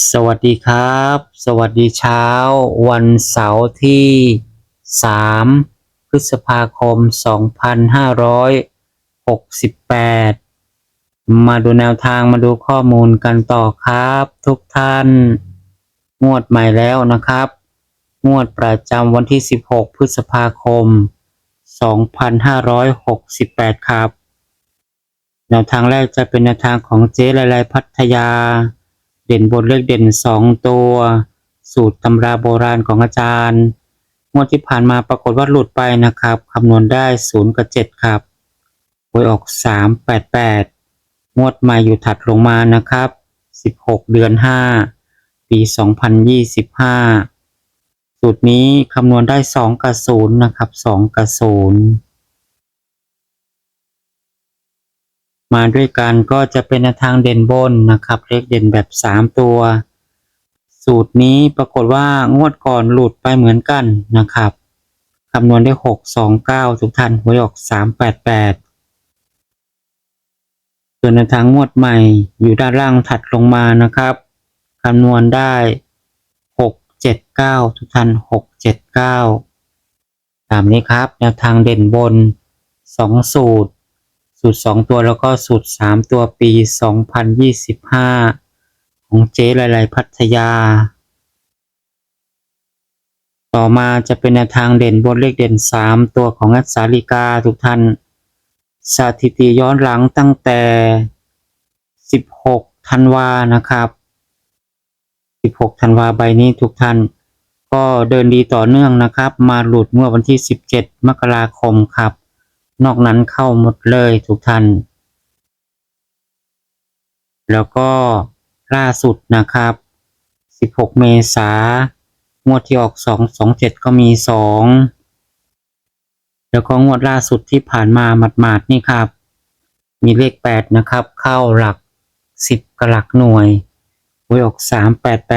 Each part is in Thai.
สวัสดีครับ สวัสดีเช้า วันเสาร์ที่ 3 พฤษภาคม 2568 มาดูแนวทางมาดูข้อมูลกันต่อครับ ทุกท่าน งวดใหม่แล้วนะครับ งวดประจำวันที่ 16 พฤษภาคม 2568 ครับ แนวทางแรกจะเป็นแนวทางของเจ๊ละลายพัทยา เด่นบนเลขเด่นสองตัว สูตรตำราโบราณของอาจารย์งวดที่ผ่านมาปรากฏว่าหลุดไปนะครับคำนวณได้ศูนย์กับเจ็ดครับหวยออกสามแปดแปดงวดม่อยู่ถัดลงมานะครับสิบหกเดือนห้าปีสองพันยี่สิบห้าสูตรนี้คำนวณได้สองกับศูนย์นะครับสองกับศูนย์ มาด้วยกันก็จะเป็นทางเด่นบนนะครับ เลขเด่นแบบสามตัว สูตรนี้ปรากฏว่างวดก่อนหลุดไปเหมือนกันนะครับคำนวณได้หกสองเก้าทุกท่านหวยออกสามแปดแปดส่วนในทางงวดใหม่อยู่ด้านล่างถัดลงมานะครับคำนวณได้หกเจ็ดเก้าทุกท่านหกเจ็ดเก้าตามนี้ครับ แนวทางเด่นบนสองสูตร สูตรสองตัวแล้วก็สูตรสามตัวปีสองพันยี่สิบห้าของเจ๊หลาย ๆ พัทยา ต่อมาจะเป็นแนวทางเด่นบนเลขเด่นสามตัวของอัศสาลิกาทุกท่าน สถิติย้อนหลังตั้งแต่ 16 ธันวานะครับ 16 ธันวาใบนี้ทุกท่าน ก็เดินดีต่อเนื่องนะครับ มาหลุดเมื่อวันที่ 17 มกราคมครับ นอกนั้นเข้าหมดเลยทุกท่าน แล้วก็ล่าสุดนะครับ 16 เมษางวดที่ออก 227 ก็มี 2 แล้วก็งวดล่าสุดที่ผ่านมาหมาดๆนี่ครับ มีเลข 8 นะครับ เข้าหลัก 10กับหลักหน่วยหวยออก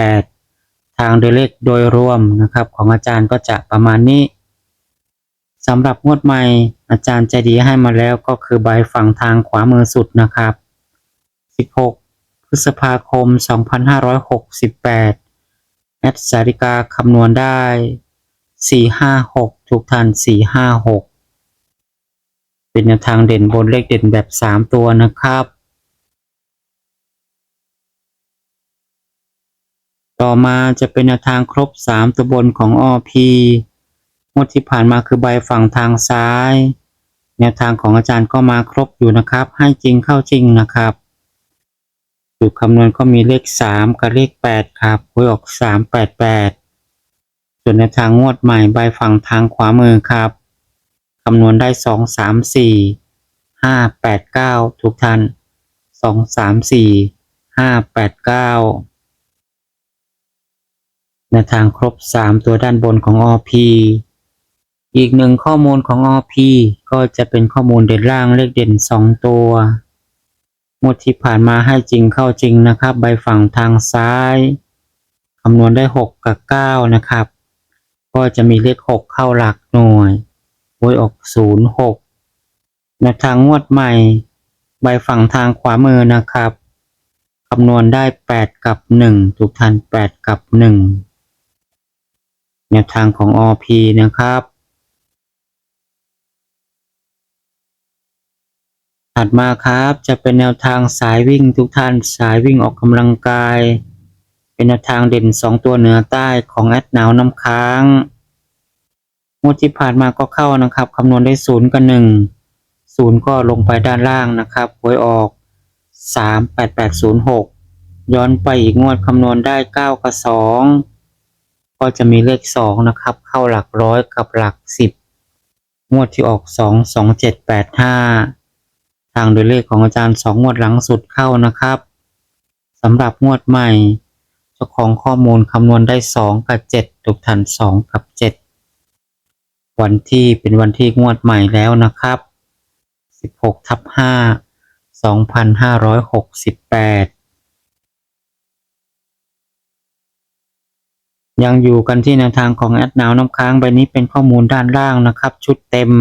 388 ทางโดยเลขโดยรวมนะครับ ของอาจารย์ก็จะประมาณนี้ สำหรับงวดใหม่อาจารย์ใจดีให้มาแล้วก็คือใบฝั่งทางขวามือสุดนะครับ 16 พฤษภาคม 2568แอดสาริกาคำนวณได้ 456 ทุกท่าน 456 เป็นแนวทางเด่นบนเลขเด่นแบบ 3 ตัวนะครับ ต่อมาจะเป็นแนวทางครบ 3 ตัวบนของ OP งวดที่ผ่านมาคือใบฝั่งทางซ้าย แนวทางของอาจารย์ก็มาครบอยู่นะครับ ให้จริงเข้าจริงนะครับสูตรคำนวณก็มีเลข 3 กับเลข 8 ครับหวยออก 388 ส่วนในทางงวดใหม่ใบฝั่งทางขวามือครับคำนวณได้ 2 3 4 5 8 9 ทุกท่าน 2 3 4 5 8 9ในทางครบ 3 ตัวด้านบนของ OP อีกหนึ่งข้อมูลของ OP ก็จะเป็นข้อมูลเด่นล่างเลขเด่น 2 ตัวงวดที่ผ่านมาให้จริงเข้าจริงนะครับ ใบฝั่งทางซ้ายคำนวณได้ 6 กับ 9 นะครับ ก็จะมีเลข 6 เข้าหลักหน่วยหวยออก 0 6ในทางงวดใหม่ ใบฝั่งทางขวามือนะครับคำนวณได้ 8 กับ1ทุกท่าน8 กับ 1 แนวทางของ OP นะครับ ถัดมาครับจะเป็นแนวทางสายวิ่งทุกท่านสายวิ่งออกกำลังกาย เป็นแนวทางเด่น 2 ตัวเหนือใต้ของแอดหนาวน้ำค้างงวดที่ผ่านมาก็เข้านะครับคำนวณได้ศูนย์กับหนึ่งศูนย์ก็ลงไปด้านล่างนะครับหวยออก 3 8 8 0 6 ย้อนไปอีกงวดคำนวณได้ 9 กับ 2 ก็จะมีเลข 2 นะครับ เข้าหลักร้อยกับหลัก 10 งวดที่ออก 2 2 7 8 5 ทางโดยเลขของอาจารย์สองงวดหลังสุดเข้านะครับสำหรับงวดใหม่เจ้าของข้อมูลคำนวณได้สองกับเจ็ดทุกท่านสองกับเจ็ดวันที่เป็นวันที่งวดใหม่แล้วนะครับสิบหกทับห้าสองพันห้าร้อยหกสิบแปดยังอยู่กันที่แนวทางของแอดนาวน้ำค้างใบนี้เป็นข้อมูลด้านล่างนะครับ ชุดเต็ม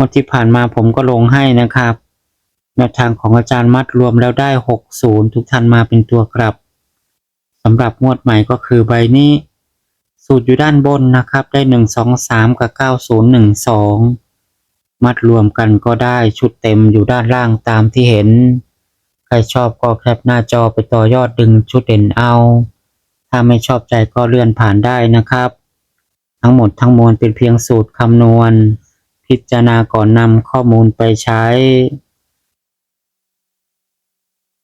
งวดที่ผ่านมาผมก็ลงให้นะครับแนวทางของอาจารย์มัดรวมแล้วได้ 60 ทุกท่านมาเป็นตัวกลับสำหรับงวดใหม่ก็คือใบนี้ สูตรอยู่ด้านบนนะครับ ได้ 1 2 3 กับ 9012 มัดรวมกันก็ได้ชุดเต็มอยู่ด้านล่างตามที่เห็น ใครชอบก็แคปหน้าจอไปต่อยอดดึงชุดเด่นเอา ถ้าไม่ชอบใจก็เลื่อนผ่านได้นะครับ ทั้งหมดทั้งมวลเป็นเพียงสูตรคำนวณ พิจารณาก่อนนำข้อมูลไปใช้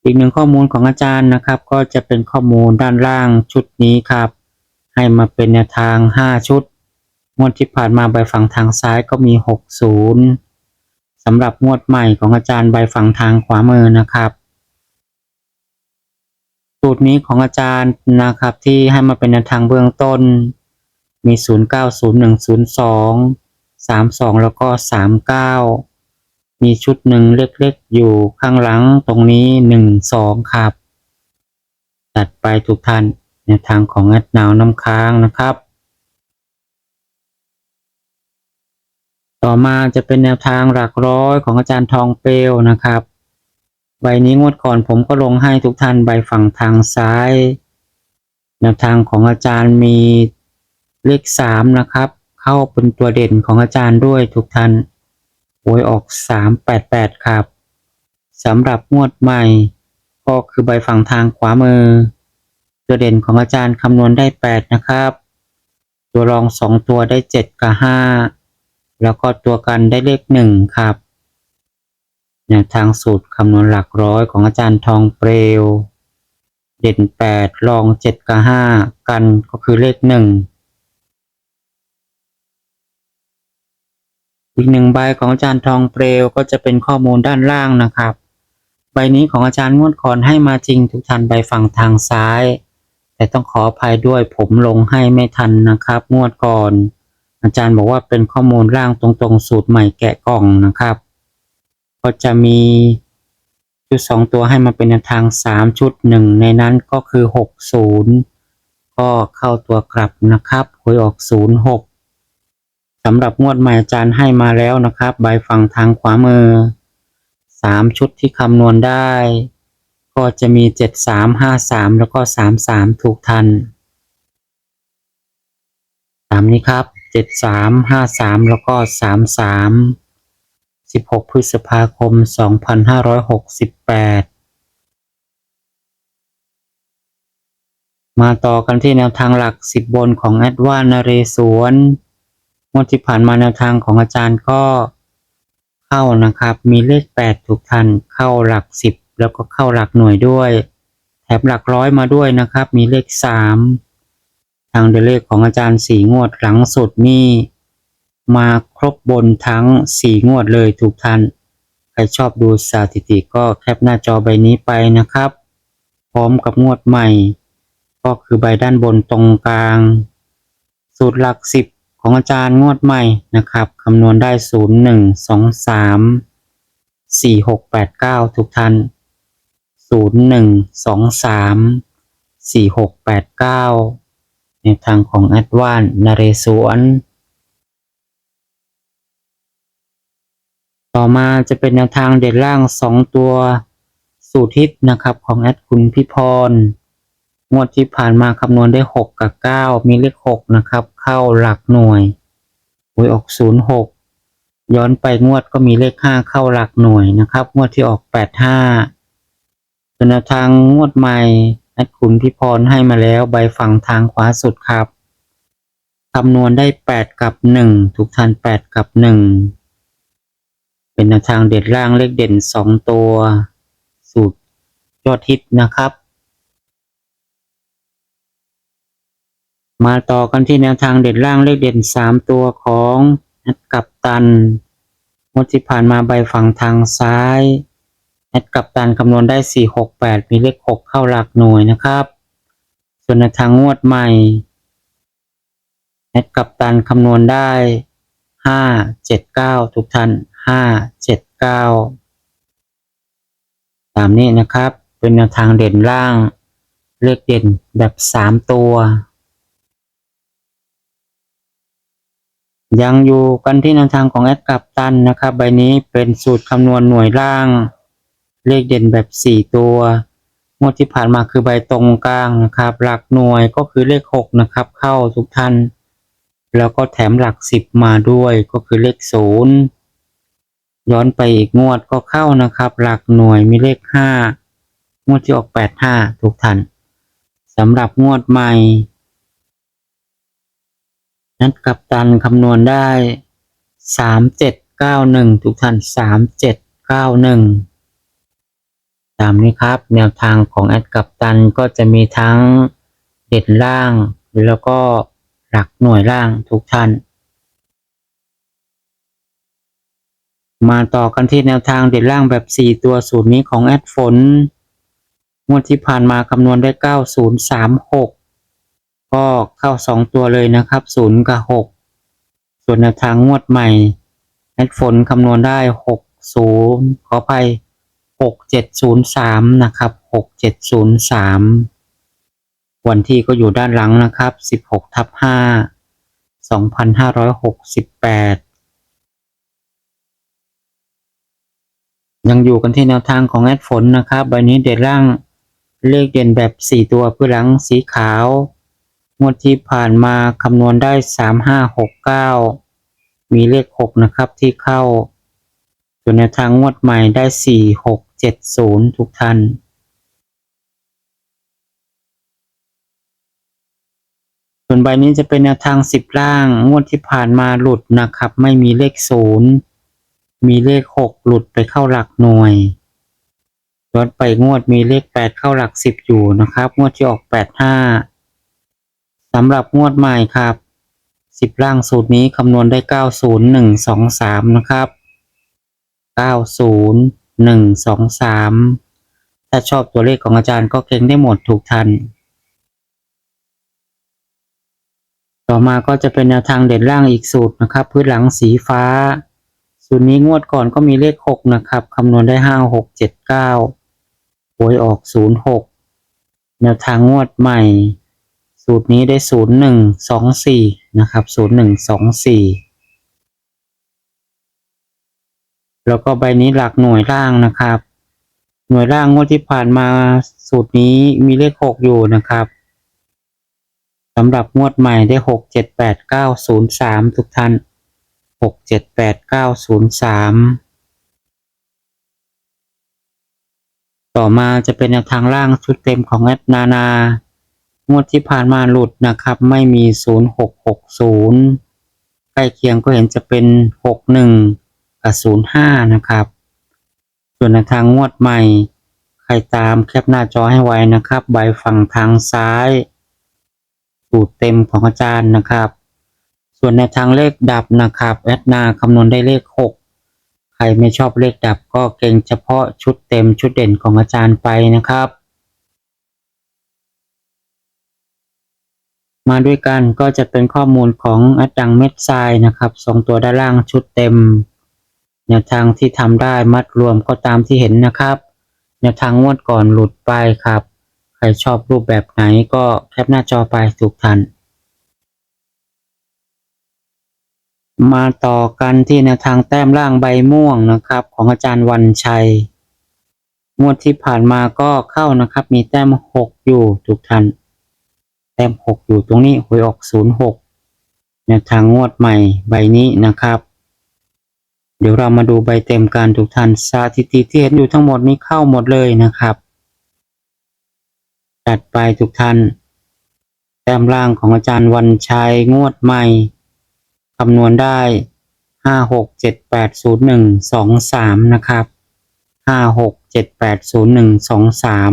อีกหนึ่งข้อมูลของอาจารย์นะครับ ก็จะเป็นข้อมูลด้านล่างชุดนี้ครับ ให้มาเป็นแนวทาง 5 ชุด งวดที่ผ่านมาใบฝั่งทางซ้ายก็มี 60สำหรับงวดใหม่ของอาจารย์ใบฝั่งทางขวามือนะครับสูตรนี้ของอาจารย์นะครับที่ให้มาเป็นแนวทางเบื้องต้น มี 0 9 0 1 0 2 3 2แล้วก็39มีชุดหนึ่งเล็กๆอยู่ข้างหลังตรงนี้1 2ครับ ตัดไปทุกท่านแนทางของแอดนาวน้ำค้างนะครับ ต่อมาจะเป็นแนวทางหลักร้อยของอาจารย์ทองเปลวนะครับ ใบนี้งวดก่อนผมก็ลงให้ทุกท่านใบฝั่งทางซ้าย แนวทางของอาจารย์มีเลขสามนะครับ เข้าเป็นตัวเด่นของอาจารย์ด้วยทุกท่านหวยออก 388 ครับสำหรับงวดใหม่ ก็คือใบฝั่งทางขวามือ ตัวเด่นของอาจารย์คำนวณได้ 8 นะครับ ตัวรอง 2 ตัวได้ 7 กับ 5 แล้วก็ตัวกันได้เลข 1 ครับแนวทางสูตรคำนวณหลักร้อยของอาจารย์ทองเปลว เด่น 8 รอง 7 กับ 5 กันก็คือเลข 1 อีกหนึ่งใบของอาจารย์ทองเปลวก็จะเป็นข้อมูลด้านล่างนะครับ ใบนี้ของอาจารย์งวดก่อนให้มาจริงทุกท่านใบฝั่งทางซ้าย แต่ต้องขออภัยด้วยผมลงให้ไม่ทันนะครับ งวดก่อน อาจารย์บอกว่าเป็นข้อมูลร่างตรงๆ สูตรใหม่แกะกล่องนะครับ ก็จะมีชุดสองตัวให้มาเป็นทางสามชุดหนึ่งในนั้นก็คือหกศูนย์ก็เข้าตัวกลับนะครับหวยออกศูนย์หก สำหรับงวดใหม่อาจารย์ให้มาแล้วนะครับ ใบฝั่งทางขวามือสามชุดที่คำนวณได้ ก็จะมีเจ็ดสามห้าสามแล้วก็สามสามถูกทันตามนี้ครับเจ็ดสามห้าสามแล้วก็สามสามสิบหกพฤษภาคมสองพันห้าร้อยหกสิบแปดมาต่อกันที่แนวทางหลักสิบบนของแอดวานนเรศวร งวดที่ผ่านมาแนวทางของอาจารย์ก็เข้านะครับ มีเลขแปดถูกทันเข้าหลักสิบแล้วก็เข้าหลักหน่วยด้วย แถบหลักร้อยมาด้วยนะครับ มีเลขสามทางเดเลขของอาจารย์สี่งวดหลังสุดนี่มาครบบนทั้งสี่งวดเลยถูกทัน ใครชอบดูสถิติก็แคปหน้าจอใบนี้ไปนะครับ พร้อมกับงวดใหม่ ก็คือใบด้านบนตรงกลาง สูตรหลักสิบ ของอาจารย์งวดใหม่นะครับคำนวณได้ศูนย์หนึ่งสองสามสี่หกแปดเก้าทุกท่านศูนย์หนึ่งสองสามสี่หกแปดเก้าในทางของแอดวานนเรศวรต่อมาจะเป็นแนวทางเด่นล่างสองตัวสูตรฮิตนะครับของแอดคุณพิพร งวดที่ผ่านมาคำนวณได้หกกับเก้ามีเลขหกนะครับ เข้าหลักหน่วยหวยออกศูนย์หกย้อนไปงวดก็มีเลขห้าเข้าหลักหน่วยนะครับ งวดที่ออกแปดห้าส่วนแนวทางงวดใหม่แอดคุณพิพรให้มาแล้วใบฝั่งทางขวาสุดครับคำนวณได้แปดกับหนึ่งทุกท่านแปดกับหนึ่งเป็นแนวทางเด็ดล่างเลขเด่นสองตัว สูตรยอดฮิตนะครับ มาต่อกันที่แนวทางเด่นล่างเลขเด่นสามตัวของแอดกับตันงวดที่ผ่านมาใบฝั่งทางซ้ายแอดกับตันคำนวณได้468มีเลข6เข้าหลักหน่วยนะครับ ส่วนในทางงวดใหม่แอดกับตันคำนวณได้579ทุกท่าน579ตามนี้นะครับ เป็นแนวทางเด่นล่างเลขเด่นแบบ3ตัว ยังอยู่กันที่แนวทางของแอดกับตันนะครับ ใบนี้เป็นสูตรคำนวณหน่วยล่าง เลขเด่นแบบ 4 ตัวงวดที่ผ่านมาคือใบตรงกลางนะครับ หลักหน่วยก็คือเลข 6 นะครับ เข้าทุกท่าน แล้วก็แถมหลัก 10 มาด้วยก็คือเลข 0 ย้อนไปอีกงวดก็เข้านะครับ หลักหน่วยมีเลข 5 งวดที่ออก 85 ทุกท่านสำหรับงวดใหม่ นัดกับตันคำนวณได้สามเจ็ดเก้าหนึ่งทุกท่านสามเจ็ดเก้าหนึ่งตามนี้ครับ แนวทางของแอดกับตันก็จะมีทั้งเด่นล่าง แล้วก็หลักหน่วยล่างทุกท่าน มาต่อกันที่แนวทางเด่นล่างแบบ 4 ตัวสูตรนี้ของแอดฝนงวดที่ผ่านมาคำนวณได้ 9036 ก็เข้า2ตัวเลยนะครับ0กับ6ส่วนแนวทางงวดใหม่แอดฝนคำนวณได้60ขออภัย6703นะครับ6703วันที่ก็อยู่ด้านหลังนะครับ16ทับ5 2568ยังอยู่กันที่แนวทางของแอดฝนนะครับใบนี้เด่นล่างเลขเด่นแบบ 4 ตัวเพื่อหลังสีขาว งวดที่ผ่านมาคำนวณได้3569มีเลข6นะครับที่เข้าส่วนแนวทางงวดใหม่ได้4670ทุกท่านส่วนใบนี้จะเป็นแนวทาง10ล่าง งวดที่ผ่านมาหลุดนะครับ ไม่มีเลข0มีเลข6หลุดไปเข้าหลักหน่วยย้อนไปงวดมีเลข8เข้าหลัก10อยู่นะครับ งวดที่ออก85 สำหรับงวดใหม่ครับ10ล่างสูตรนี้คำนวณได้90123นะครับ90123ถ้าชอบตัวเลขของอาจารย์ก็เก่งได้หมดถูกทัน ต่อมาก็จะเป็นแนวทางเด่นล่างอีกสูตรนะครับ พื้นหลังสีฟ้า สูตรนี้งวดก่อนก็มีเลข6นะครับคำนวณได้5 6 7 9หวยออก0 6แนวทางงวดใหม่ สูตรนี้ได้0 1 2 4นะครับ0 1 2 4แล้วก็ใบนี้หลักหน่วยล่างนะครับ หน่วยล่างงวดที่ผ่านมาสูตรนี้มีเลข6อยู่นะครับสำหรับงวดใหม่ได้6 7 8 9 0 3ทุกท่าน6 7 8 9 0 3ต่อมาจะเป็นแนวทางล่างชุดเต็มของแอดนานา งวดที่ผ่านมาหลุดนะครับ ไม่มี 0660 ใกล้เคียงก็เห็นจะเป็น 61 กับ 05 นะครับ ส่วนในทางงวดใหม่ ใครตามแคปหน้าจอให้ไว้นะครับ ใบฝั่งทางซ้ายสูตรเต็มของอาจารย์นะครับ ส่วนในทางเลขดับนะครับแอดนาคำนวณได้เลข 6 ใครไม่ชอบเลขดับก็เก่งเฉพาะชุดเต็มชุดเด่นของอาจารย์ไปนะครับ มาด้วยกันก็จะเป็นข้อมูลของอัดดังเม็ดทรายนะครับสองตัวด้านล่างชุดเต็มแนวทางที่ทำได้มัดรวมก็ตามที่เห็นนะครับแนวทางงวดก่อนหลุดไปครับ ใครชอบรูปแบบไหนก็แคปหน้าจอไปทุกท่านมาต่อกันที่แนวทางแต้มล่างใบม่วงนะครับ ของอาจารย์วันชัยงวดที่ผ่านมาก็เข้านะครับ มีแต้มหกอยู่ทุกท่าน แต้มหกอยู่ตรงนี้หวยออกศูนย์หกแนวทางงวดใหม่ใบนี้นะครับ เดี๋ยวเรามาดูใบเต็มการทุกท่านสถิติที่เห็นอยู่ทั้งหมดนี้เข้าหมดเลยนะครับจัดไปทุกท่าน แต้มล่างของอาจารย์วันชัยงวดใหม่คำนวณได้ห้าหกเจ็ดแปดศูนย์หนึ่งสองสามนะครับห้าหกเจ็ดแปดศูนย์หนึ่งสองสาม